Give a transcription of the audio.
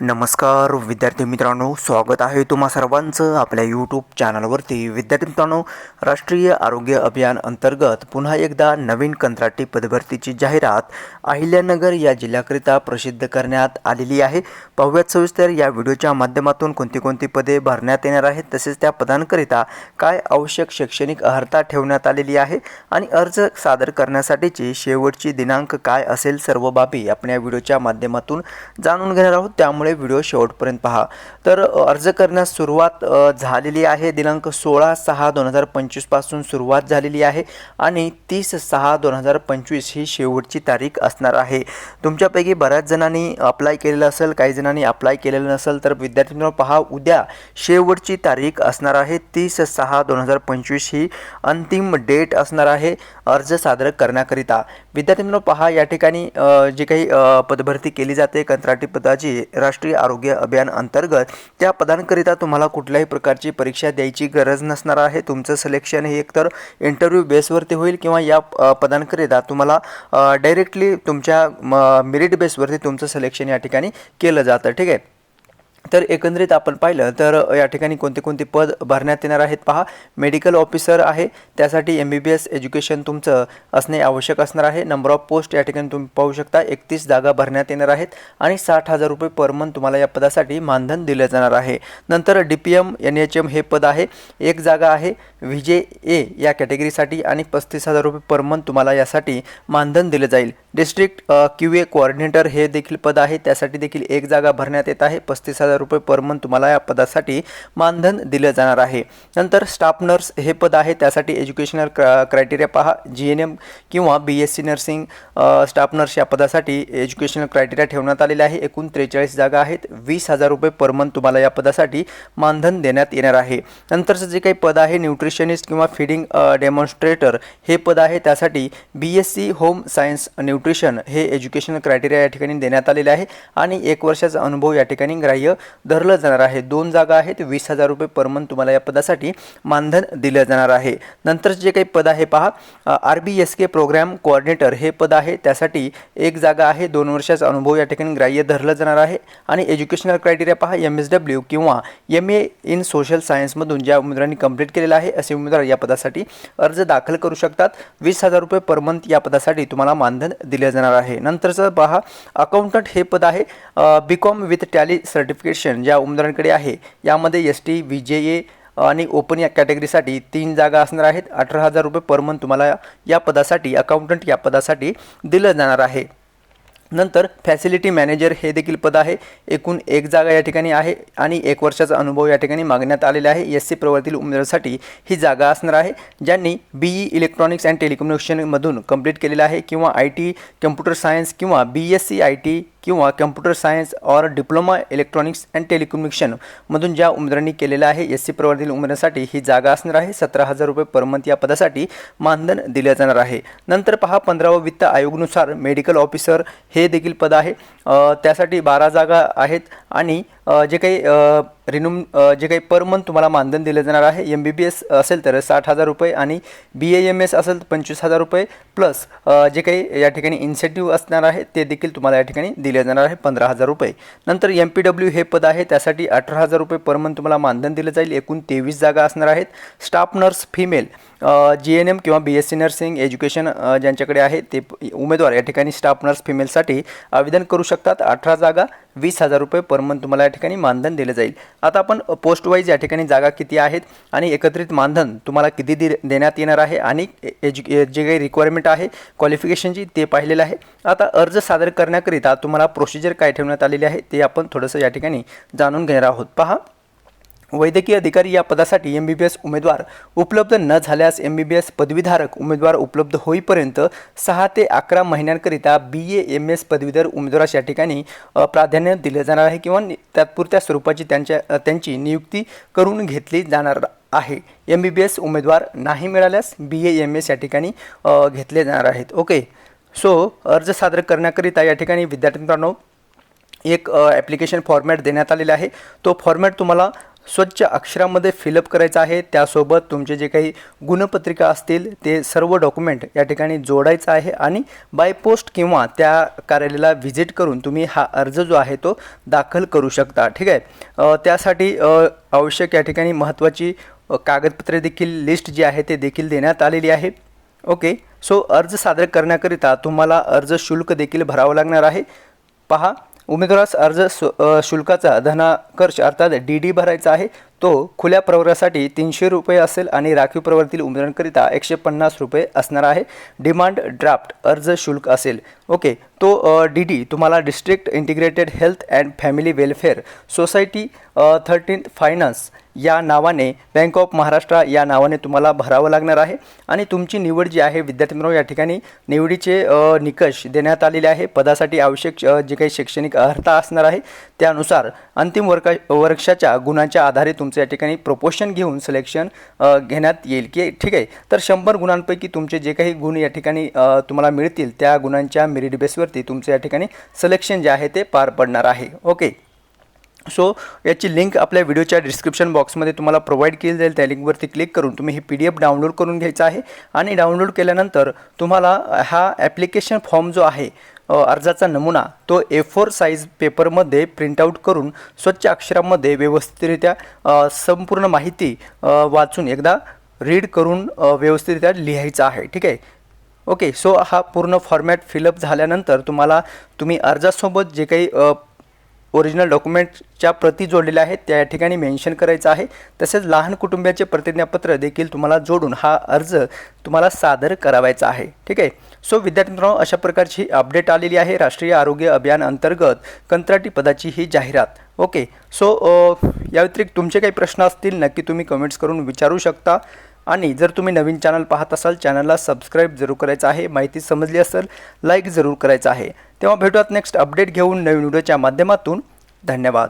नमस्कार विद्यार्थी मित्रांनो स्वागत आहे तुम्हा सर्वांचं आपल्या यूट्यूब चॅनलवरती विद्यार्थी मित्रांनो राष्ट्रीय आरोग्य अभियान अंतर्गत पुन्हा एकदा नवीन कंत्राटी पदभरतीची जाहिरात अहिल्यानगर या जिल्ह्याकरिता प्रसिद्ध करण्यात आलेली आहे. पाहूयात सविस्तर या व्हिडिओच्या माध्यमातून कोणती कोणती पदे भरण्यात येणार आहेत तसेच त्या पदांकरिता काय आवश्यक शैक्षणिक अर्हता ठेवण्यात आलेली आहे आणि अर्ज सादर करण्यासाठीची शेवटची दिनांक काय असेल सर्व बाबी आपण या व्हिडिओच्या माध्यमातून जाणून घेणार आहोत. त्यामुळे व्हिडिओ शेवटपर्यंत पहा. तर अर्ज करण्यास सुरुवात झालेली आहे. दिनांक सोळा सहा दोन हजार पंचवीसपासून सुरुवात झालेली आहे आणि तीस सहा दोन हजार पंचवीस ही शेवटची तारीख असणार आहे. तुमच्यापैकी बऱ्याच जणांनी अप्लाय केलेलं असेल काही जणांनी अप्लाय केलेलं नसेल तर विद्यार्थ्यांनो पहा उद्या शेवटची तारीख असणार आहे. तीस सहा दोन हजार पंचवीस ही अंतिम डेट असणार आहे अर्ज सादर करण्याकरिता. विद्यार्थ्यांनो पहा या ठिकाणी जी काही पदभरती केली जाते कंत्राटी पदाची राष्ट्रीय राष्ट्रीय आरोग्य अभियान अंतर्गत त्या पदांकरिता तुम्हाला कुठल्याही प्रकारची परीक्षा द्यायची गरज नसणार आहे. तुमचं सिलेक्शन हे एकतर इंटरव्ह्यू बेसवरती होईल किंवा या पदांकरिता तुम्हाला डायरेक्टली तुमच्या मेरिट बेसवरती तुमचं सिलेक्शन या ठिकाणी केलं जातं. ठीक आहे? तर एकंदरीत आपण पाहिलं तर या ठिकाणी कोणते कोणते पद भरण्यात येणार आहेत पहा. मेडिकल ऑफिसर आहे त्यासाठी M B B S education तुमचं असणे आवश्यक असणार आहे. नंबर ऑफ पोस्ट या ठिकाणी तुम्ही पाहू शकता एकतीस जागा भरण्यात येणार आहेत आणि साठ हजार रुपये पर मंथ तुम्हाला या पदासाठी मानधन दिलं जाणार आहे. नंतर D P M N H M हे पद आहे. एक जागा आहे व्ही जे ए या कॅटेगरीसाठी आणि पस्तीस हजार रुपये पर मंथ तुम्हाला यासाठी मानधन दिलं जाईल. डिस्ट्रिक्ट क्यू ए कोऑर्डिनेटर हे देखील पद आहे. त्यासाठी देखील एक जागा भरण्यात येत आहे. पस्तीस हजार रुपये पर मंथ तुम्हाला या पदासाठी मानधन दिलं जाणार आहे. नंतर स्टाफ नर्स हे पद आहे. त्यासाठी एज्युकेशनल क्रा क्रायटेरिया पहा. जी एन एम किंवा B S C nursing staff nurse या पदासाठी एज्युकेशनल क्रायटेरिया ठेवण्यात आलेले आहे. एकूण त्रेचाळीस जागा आहेत. वीस हजार रुपये पर मंथ तुम्हाला या पदासाठी मानधन देण्यात येणार आहे. नंतरचं जे काही पद आहे न्यूट्रिशनिस्ट किंवा फिडिंग डेमॉन्स्ट्रेटर हे पद आहे. त्यासाठी B S C home science nutrition हे एज्युकेशन क्रायटेरिया या ठिकाणी देण्यात आलेले आहे. आणि एक वर्षाचा अनुभव या ठिकाणी ग्राह्य धरलं जाणार आहे. दोन जागा आहेत. वीस हजार रुपये पर मंथ तुम्हाला या पदासाठी मानधन दिलं जाणार आहे. नंतर जे काही पद आहे पहा. R B S K program coordinator हे पद आहे. त्यासाठी एक जागा आहे. दोन वर्षाचा अनुभव या ठिकाणी ग्राह्य धरलं जाणार आहे. आणि एज्युकेशनल क्रायटेरिया पहा. एम एस डब्ल्यू किंवा एम ए इन सोशल सायन्समधून ज्या उमेदवारांनी कंप्लीट केलेलं आहे असे उमेदवार या पदासाठी अर्ज दाखल करू शकतात. वीस हजार रुपये पर मंथ या पदासाठी तुम्हाला मानधन दिले जाणार आहे. नंतरचं पहा अकाउंटंट हे पद आहे B com with Tally certification ज्या उमेदवारांकडे आहे. यामध्ये एस टी व्ही जे ए आणि ओपन या कॅटेगरीसाठी तीन जागा असणार आहेत. अठरा हजार रुपये पर मंथ तुम्हाला या पदासाठी अकाउंटंट या पदासाठी दिलं जाणार आहे. नंतर फॅसिलिटी मॅनेजर हे देखील पद आहे. एकूण एक जागा या ठिकाणी आहे आणि एक वर्षाचा अनुभव या ठिकाणी मागण्यात आलेला आहे. एस सी प्रवर्तील उमेदवारासाठी ही जागा असणार आहे ज्यांनी बी ई इलेक्ट्रॉनिक्स अँड टेलिकम्युनिकेशनमधून कंप्लीट केलेलं आहे किंवा आय टी कम्प्युटर सायन्स किंवा B S C I T किंवा computer science or diploma electronics and टेलिकम्युनिकेशनमधून ज्या उमेदवारांनी केलेलं आहे एस सी प्रवर्तील उमेदवारांसाठी ही जागा असणार आहे. सतरा हजार रुपये पर मंथ या पदासाठी मानधन दिलं जाणार आहे. नंतर पहा पंधरावं वित्त आयोगनुसार मेडिकल ऑफिसर हे देखील पद आहे. त्यासाठी बारा जागा आहेत आणि जे काही रिन्यूम जे काही पर मंथ तुम्हाला मानधन दिलं जाणार आहे एम बी बी एस असेल तर साठ हजार रुपये आणि बी ए एम एस असेल तर पंचवीस हजार रुपये प्लस जे काही या ठिकाणी इन्सेंटिव्ह असणार आहे ते देखील तुम्हाला या ठिकाणी दिले जाणार आहे पंधरा हजार रुपये. नंतर एम पी डब्ल्यू हे पद आहे त्यासाठी अठरा हजार रुपये पर मंथ तुम्हाला मानधन दिलं जाईल एकूण तेवीस जागा असणार आहेत. Staff nurse female G N M किंवा B S C nursing education ज्यांच्याकडे आहे ते उमेदवार या ठिकाणी स्टाफ नर्स फिमेलसाठी आवेदन करू शकतात. अठरा जागा वीस हजार रुपये पर मंथ तुम्हाला या ठिकाणी मानधन दिलं जाईल. आता आपण पोस्ट वाईज या ठिकाणी जागा किती आहेत आणि एकत्रित मानधन तुम्हाला किती दि देण्यात येणार आहे आणि एज्यु जे काही रिक्वायरमेंट आहे क्वालिफिकेशनची ते पाहिलेलं आहे. आता अर्ज सादर करण्याकरिता तुम्हाला प्रोसिजर काय ठेवण्यात आलेली आहे ते आपण थोडंसं या ठिकाणी जाणून घेणार आहोत. पहा. वैद्यकीय अधिकारी या पदासाठी एम बी बी एस उमेदवार उपलब्ध न झाल्यास एम बी बी एस पदवीधारक उमेदवार उपलब्ध होईपर्यंत सहा ते अकरा महिन्यांकरिता बी ए एम एस पदवीधर उमेदवारास या ठिकाणी प्राधान्य दिले जाणार आहे किंवा तात्पुरत्या स्वरूपाची त्यांच्या त्यांची नियुक्ती करून घेतली जाणार आहे. एम बी बी एस उमेदवार नाही मिळाल्यास बी ए एम एस या ठिकाणी घेतले जाणार आहेत. ओके. सो अर्ज सादर करण्याकरिता या ठिकाणी विद्यार्थी मित्रांनो एक ॲप्लिकेशन फॉर्मॅट देण्यात आलेला आहे. तो फॉर्मॅट तुम्हाला स्वच्छ अक्षरामध्ये फिलअप करायचं आहे. त्यासोबत तुमचे जे काही गुणपत्रिका असतील ते सर्व डॉक्युमेंट या ठिकाणी जोडायचं आहे आणि बाय पोस्ट किंवा त्या कार्यालयाला व्हिजिट करून तुम्ही हा अर्ज जो आहे तो दाखल करू शकता. ठीक आहे? त्यासाठी आवश्यक या ठिकाणी महत्त्वाची कागदपत्रे देखील लिस्ट जी आहे ते देखील देण्यात आलेली आहे. ओके सो अर्ज सादर करण्याकरिता तुम्हाला अर्ज शुल्क देखील भरावं लागणार आहे. पहा. उमेदवारास अर्ज सु शुल्काचा धनाकर्ष अर्थात डी डी भरायचा आहे. तो खुल्या प्रवर्गासाठी तीनशे रुपये असेल आणि राखीव प्रवर्गातील उमेदवारांकरिता एकशे पन्नास रुपये असणार आहे. डिमांड ड्राफ्ट अर्ज शुल्क असेल. ओके तो डी डी तुम्हाला district integrated health and family welfare society thirteen finance या नावाने बँक ऑफ महाराष्ट्र या नावाने तुम्हाला भरावं लागणार आहे. आणि तुमची निवड जी आहे विद्यार्थी मित्रांनो या ठिकाणी निवडीचे निकष देण्यात आलेले आहे. पदासाठी आवश्यक जे काही शैक्षणिक अर्हता असणार आहे त्यानुसार अंतिम वर्गा वर्षाच्या गुणांच्या आधारे तुम तुमचं या ठिकाणी प्रोपोशन घेऊन सिलेक्शन घेण्यात येईल. की ठीक आहे? तर शंभर गुणांपैकी तुमचे जे काही गुण या ठिकाणी तुम्हाला मिळतील त्या गुणांच्या मेरिट बेसवरती तुमचं या ठिकाणी सिलेक्शन जे आहे ते पार पडणार आहे. ओके? सो याची लिंक आपल्या व्हिडिओच्या डिस्क्रिप्शन बॉक्समध्ये तुम्हाला प्रोव्हाइड केली जाईल. त्या लिंकवरती क्लिक करून तुम्ही ही पी डी एफ डाउनलोड करून घ्यायचं आहे. आणि डाउनलोड केल्यानंतर तुम्हाला हा ॲप्लिकेशन फॉर्म जो आहे अर्जाचा नमुना तो ए फोर साईज पेपरमध्ये प्रिंटआउट करून स्वच्छ अक्षरामध्ये व्यवस्थितरित्या संपूर्ण माहिती वाचून एकदा रीड करून व्यवस्थितरित्या लिहायचं आहे. ठीक आहे? ओके सो हा पूर्ण फॉर्मॅट फिलअप झाल्यानंतर तुम्हाला तुम्ही अर्जासोबत जे काही ओरिजिनल डॉक्युमेंटच्या प्रती जोडलेल्या आहेत. त्या ठिकाणी मेन्शन करायचं आहे. तसेच लहान कुटुंबियाचे प्रतिज्ञापत्र देखील तुम्हाला जोडून हा अर्ज तुम्हाला सादर करावायचा आहे. ठीक आहे? सो विद्यार्थी मित्रांनो अशा प्रकारची अपडेट आलेली आहे. राष्ट्रीय आरोग्य अभियान अंतर्गत कंत्राटी पदाची ही जाहिरात. ओके सो या व्यतिरिक्त तुमचे काही प्रश्न असतील नक्की तुम्ही कमेंट्स करून विचारू शकता. आणि जर तुम्ही नवीन चॅनल पाहत असाल चॅनलला सबस्क्राईब जरूर करायचं आहे. माहिती समजली असेल लाईक जरूर करायचं आहे. तेव्हा भेटूयात नेक्स्ट अपडेट घेऊन नवीन व्हिडिओच्या माध्यमातून. धन्यवाद.